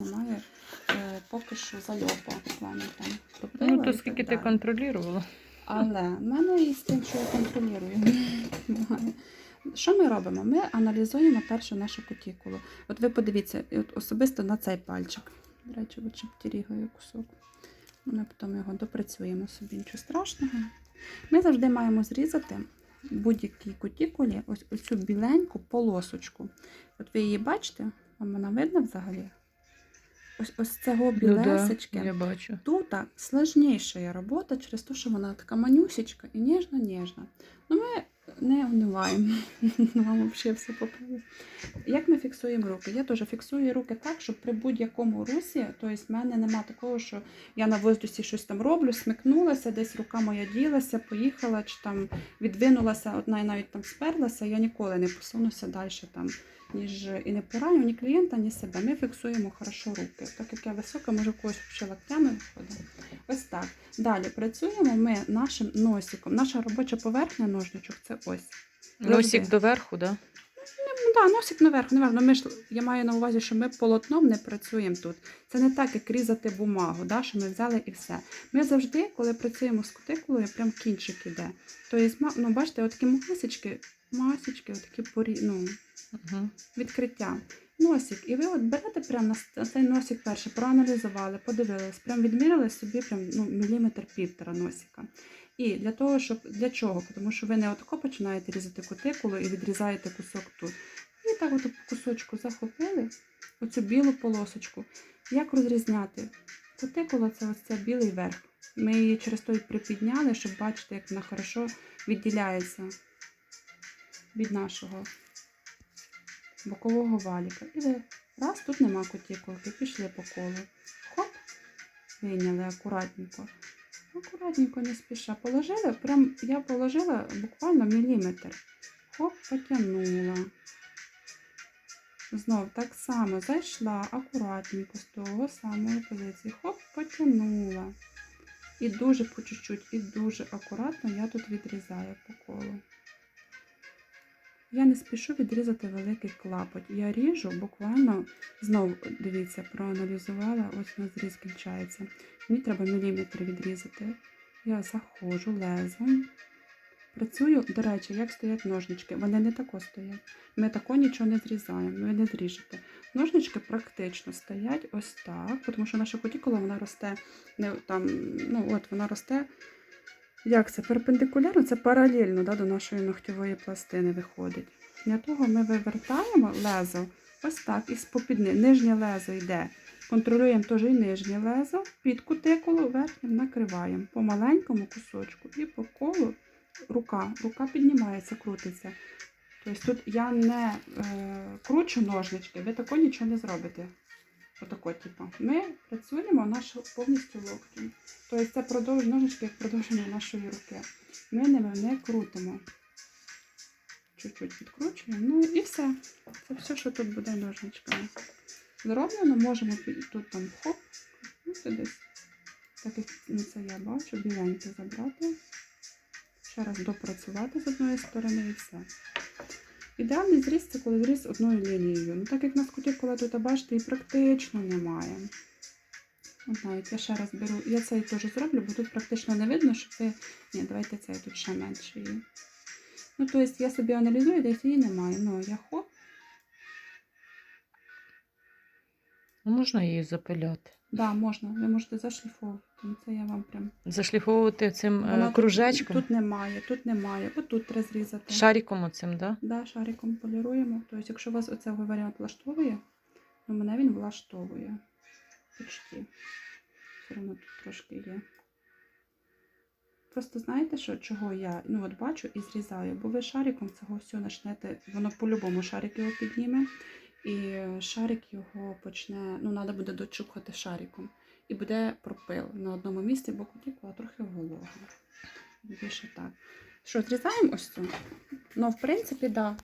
Має е, поки що зальопа в плані там топила Ну, то скільки ти контролювала? Але в мене і з тим, що я контролюю. Що ми робимо? Ми аналізуємо першу нашу кутікулу. От ви подивіться, от особисто на цей пальчик. До речі, от чептерігаю кусок. Ми потім його допрацюємо собі, нічого страшного. Ми завжди маємо зрізати в будь-якій кутікулі ось оцю біленьку полосочку. От ви її бачите? Вам вона видно взагалі? Ось ось цього білесечки. Ну, да, я бачу. Тут сложніша робота через те, що вона така манюсечка і ніжна-ніжна. Ну ми не униваємо. Вам взагалі все поправить. Як ми фіксуємо руки? Я теж фіксую руки так, щоб при будь-якому русі, тобто в мене нема такого, що я на воздусі щось там роблю, смикнулася, десь рука моя ділася, поїхала, чи там відвинулася, одна і навіть там сперлася, я ніколи не посунуся далі там ніж і не пораню ні клієнта, ні себе. Ми фіксуємо хорошо руки. Так як я висока, може когось ще локтями виходить. Ось так. Далі працюємо ми нашим носиком. Наша робоча поверхня ножничок це ось. Носик доверху, да? Ну так, носик наверх, наверх. Ну, ми ж, я маю на увазі, що ми полотном не працюємо тут. Це не так, як різати бумагу, да, що ми взяли і все. Ми завжди, коли працюємо з кутикулою, прям кінчик іде. Тобто, ну, бачите, отакі масочки, масочки, отакі порі, ну, Угу. відкриття. Носик. І ви от берете прямо на цей носик перший, проаналізували, подивились, прям відміряли собі прям, ну, міліметр півтора носика. І для того, щоб для чого? Тому що ви не отако починаєте різати кутикулу і відрізаєте кусок тут. І так от по кусочку захопили оцю білу полосочку. Як розрізняти? Кутикула це ось цей білий верх. Ми її через той припідняли, щоб бачити, як вона хорошо відділяється від нашого бокового валіка. І ви раз, тут нема кутікулки, пішли по колу. Хоп, вийняли акуратненько. Акуратненько, не спіша. Положили, прям я положила буквально міліметр. Хоп, потягнула. Знов так само зайшла акуратненько з того самої позиції. Хоп, потягнула. І дуже по чуть-чуть, і дуже акуратно я тут відрізаю по колу. Я не спішу відрізати великий клапоть. Я ріжу буквально, знову дивіться, проаналізувала, ось у нас зріз кінчається. Мені треба міліметр відрізати. Я заходжу лезом. Працюю, до речі, як стоять ножнички. Вони не тако стоять. Ми тако нічого не зрізаємо, ви не зріжете. Ножнички практично стоять ось так, тому що наша кутікула вона росте не там, ну от вона росте. Як це? Перпендикулярно, це паралельно да, до нашої ногтєвої пластини виходить. Для того ми вивертаємо лезо ось так, із попідни. Нижнє лезо йде. Контролюємо теж і нижнє лезо, під кутикулу верхнім накриваємо по маленькому кусочку і по колу рука. Рука піднімається, крутиться. Тобто тут я не е, кручу ножнички, ви тако нічого не зробите. Отако, типу. Ми працюємо нашу повністю локтем. Тобто це продовж ножички як продовження нашої руки. Ми ними не крутимо. Чуть-чуть підкручуємо. Ну і все. Це все, що тут буде ножничками. Зроблено, можемо тут там хоп, ну це десь. Так як ну, це я бачу, біленьке забрати. Ще раз допрацювати з одної сторони і все. Ідеальний зріз це коли зріз одною лінією. Ну так як на кутикула тут, бачите, і практично немає. От навіть я ще раз беру. Я цей теж зроблю, бо тут практично не видно, що це. Ні, давайте цей тут ще менше її. Ну, тобто я собі аналізую, десь її немає. Ну, я хоп. Можна її запиляти. Да, можна. Ви можете зашліфовувати. Ну, Це я вам прям. Зашліфовувати цим е, Вона тут- кружечком, Тут немає, тут немає. Отут треба зрізати. шариком оцим, да? Да, шариком поліруємо. Тобто, якщо вас оцей варіант влаштовує, ну мене він влаштовує. Почти. Все одно тут трошки є. Просто знаєте, що, чого я ну, от бачу і зрізаю, бо ви шариком цього всього почнете, воно по-любому шарик його підніме, і шарик його почне, ну, треба буде дочухати шариком. І буде пропил на одному місці, бо кутікла трохи волога. Більше так. Що, зрізаємо ось цю? Ну, в принципі, так. Да.